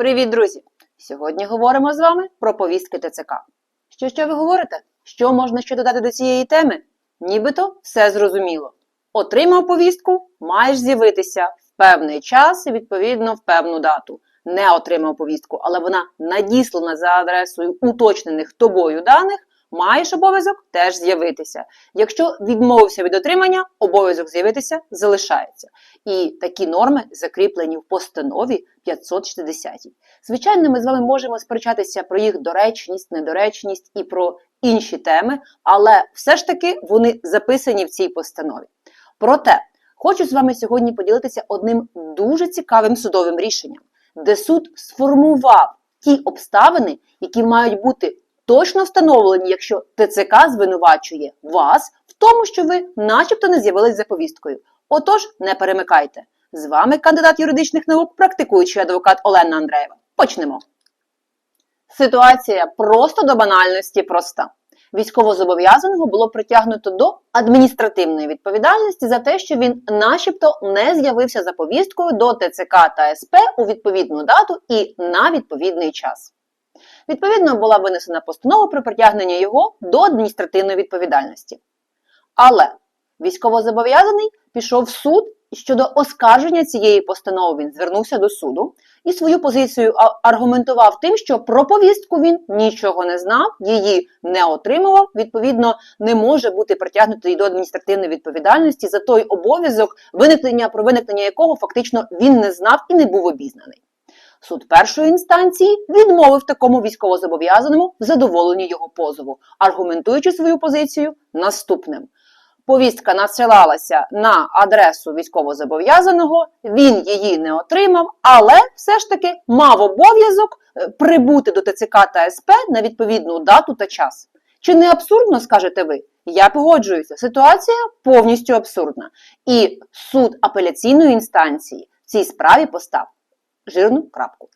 Привіт, друзі! Сьогодні говоримо з вами про повістки ТЦК. Що що ви говорите? Що можна ще додати до цієї теми? Нібито все зрозуміло. Отримав повістку, маєш з'явитися в певний час і відповідно в певну дату. Не отримав повістку, але вона надіслана за адресою уточнених тобою даних. Маєш обов'язок теж з'явитися. Якщо відмовився від отримання, обов'язок з'явитися залишається. І такі норми закріплені в постанові 560. Звичайно, ми з вами можемо сперечатися про їх доречність, недоречність і про інші теми, але все ж таки вони записані в цій постанові. Проте хочу з вами сьогодні поділитися одним дуже цікавим судовим рішенням, де суд сформував ті обставини, які мають бути точно встановлені, якщо ТЦК звинувачує вас в тому, що ви начебто не з'явились за повісткою. Отож, не перемикайте. З вами кандидат юридичних наук, практикуючий адвокат Олена Андреєва. Почнемо. Ситуація просто до банальності проста. Військовозобов'язаного було притягнуто до адміністративної відповідальності за те, що він начебто не з'явився за повісткою до ТЦК та СП у відповідну дату і на відповідний час. Відповідно, була винесена постанова про притягнення його до адміністративної відповідальності. Але військовозобов'язаний пішов в суд і щодо оскарження цієї постанови він звернувся до суду і свою позицію аргументував тим, що про повістку він нічого не знав, її не отримував, відповідно, не може бути притягнутий до адміністративної відповідальності за той обов'язок, виникнення про виникнення якого фактично він не знав і не був обізнаний. Суд першої інстанції відмовив такому військовозобов'язаному в задоволенні його позову, аргументуючи свою позицію наступним. Повістка надсилалася на адресу військовозобов'язаного, він її не отримав, але все ж таки мав обов'язок е, прибути до ТЦК та СП на відповідну дату та час. Чи не абсурдно, скажете ви? Я погоджуюся, ситуація повністю абсурдна. І суд апеляційної інстанції в цій справі постав жирну крапку.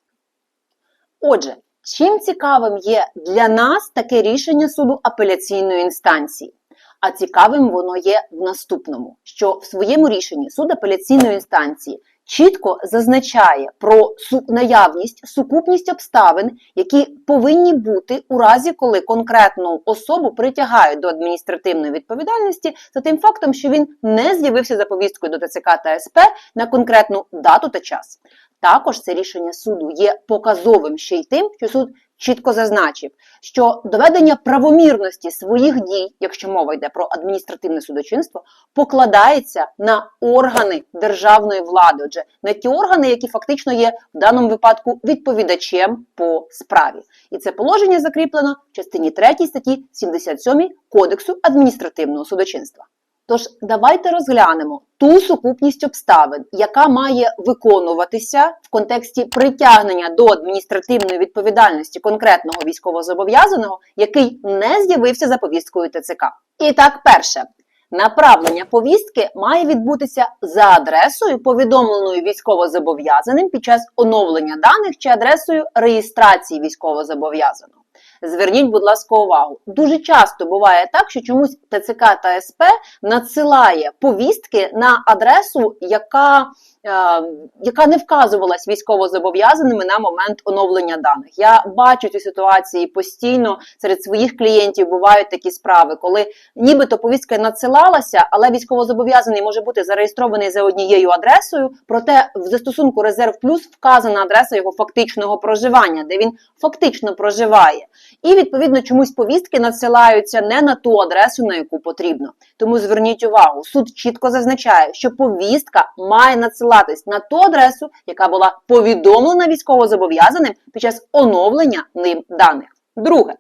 Отже, чим цікавим є для нас таке рішення суду апеляційної інстанції? А цікавим воно є в наступному, що в своєму рішенні суд апеляційної інстанції чітко зазначає про наявність, сукупність обставин, які повинні бути у разі, коли конкретну особу притягають до адміністративної відповідальності за тим фактом, що він не з'явився за повісткою до ТЦК та СП на конкретну дату та час. Також це рішення суду є показовим ще й тим, що суд чітко зазначив, що доведення правомірності своїх дій, якщо мова йде про адміністративне судочинство, покладається на органи державної влади, отже, на ті органи, які фактично є в даному випадку відповідачем по справі. І це положення закріплено в частині 3 статті 77 Кодексу адміністративного судочинства. Тож давайте розглянемо ту сукупність обставин, яка має виконуватися в контексті притягнення до адміністративної відповідальності конкретного військовозобов'язаного, який не з'явився за повісткою ТЦК. І так, перше. Направлення повістки має відбутися за адресою, повідомленою військовозобов'язаним під час оновлення даних чи адресою реєстрації військовозобов'язаного. Зверніть, будь ласка, увагу. Дуже часто буває так, що чомусь ТЦК та СП надсилає повістки на адресу, яка, е, яка не вказувалась військовозобов'язаними на момент оновлення даних. Я бачу ці ситуації постійно серед своїх клієнтів. Бувають такі справи, коли нібито повістка надсилалася, але військовозобов'язаний може бути зареєстрований за однією адресою. Проте в застосунку Резерв Плюс вказана адреса його фактичного проживання, де він фактично проживає. І відповідно чомусь повістки надсилаються не на ту адресу, на яку потрібно. Тому зверніть увагу, суд чітко зазначає, що повістка має надсилатись на ту адресу, яка була повідомлена військовозобов'язаним під час оновлення ним даних. Друге.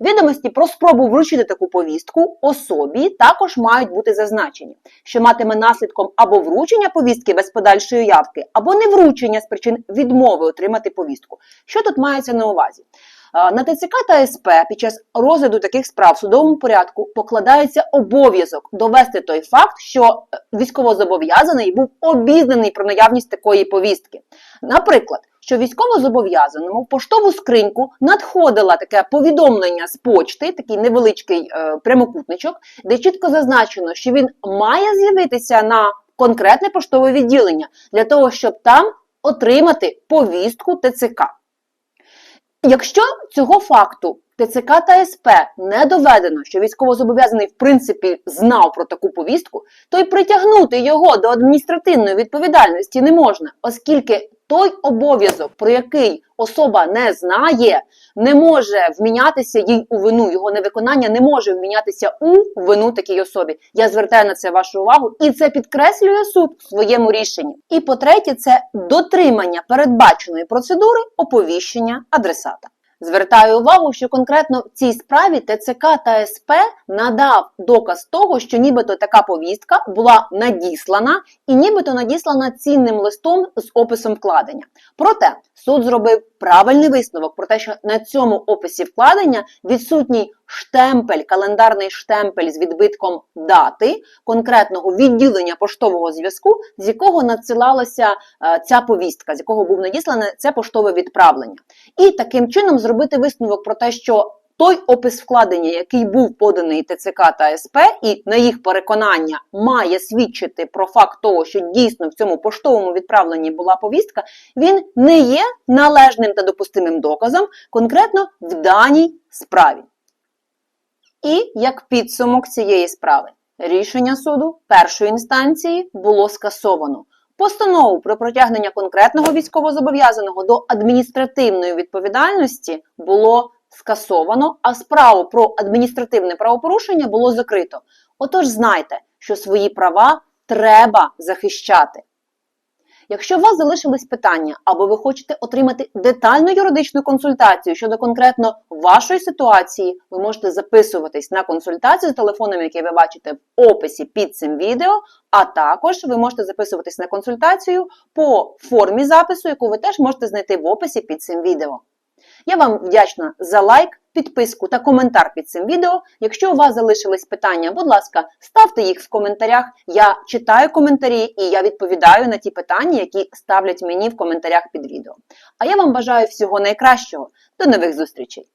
Відомості про спробу вручити таку повістку особі також мають бути зазначені, що матиме наслідком або вручення повістки без подальшої явки, або невручення з причин відмови отримати повістку. Що тут мається на увазі? На ТЦК та СП під час розгляду таких справ в судовому порядку покладається обов'язок довести той факт, що е, військовозобов'язаний був обізнаний про наявність такої повістки. Наприклад, що військовозобов'язаному поштову скриньку надходило таке повідомлення з почти, такий невеличкий е, прямокутничок, де чітко зазначено, що він має з'явитися на конкретне поштове відділення для того, щоб там отримати повістку ТЦК. Якщо цього факту ТЦК та СП не доведено, що військовозобов'язаний в принципі знав про таку повістку, то й притягнути його до адміністративної відповідальності не можна, оскільки той обов'язок, про який особа не знає, не може вмінятися їй у вину. Його невиконання не може вмінятися у вину такій особі. Я звертаю на це вашу увагу, і це підкреслює суд в своєму рішенні. І по-третє, це дотримання передбаченої процедури оповіщення адресата. Звертаю увагу, що конкретно в цій справі ТЦК та СП надав доказ того, що нібито така повістка була надіслана і нібито надіслана цінним листом з описом вкладення. Проте суд зробив правильний висновок про те, що на цьому описі вкладення відсутній штемпель, календарний штемпель з відбитком дати конкретного відділення поштового зв'язку, з якого надсилалася е, ця повістка, з якого був надіслане це поштове відправлення. І таким чином зробити висновок про те, що той опис вкладення, який був поданий ТЦК та СП, і на їх переконання має свідчити про факт того, що дійсно в цьому поштовому відправленні була повістка, він не є належним та допустимим доказом конкретно в даній справі. І як підсумок цієї справи, рішення суду першої інстанції було скасовано. Постанову про притягнення конкретного військовозобов'язаного до адміністративної відповідальності було скасовано, а справу про адміністративне правопорушення було закрито. Отож, знайте, що свої права треба захищати. Якщо у вас залишились питання, або ви хочете отримати детальну юридичну консультацію щодо конкретно вашої ситуації, ви можете записуватись на консультацію з телефоном, який ви бачите в описі під цим відео, а також ви можете записуватись на консультацію по формі запису, яку ви теж можете знайти в описі під цим відео. Я вам вдячна за лайк, підписку та коментар під цим відео. Якщо у вас залишились питання, будь ласка, ставте їх в коментарях. Я читаю коментарі і я відповідаю на ті питання, які ставлять мені в коментарях під відео. А я вам бажаю всього найкращого. До нових зустрічей!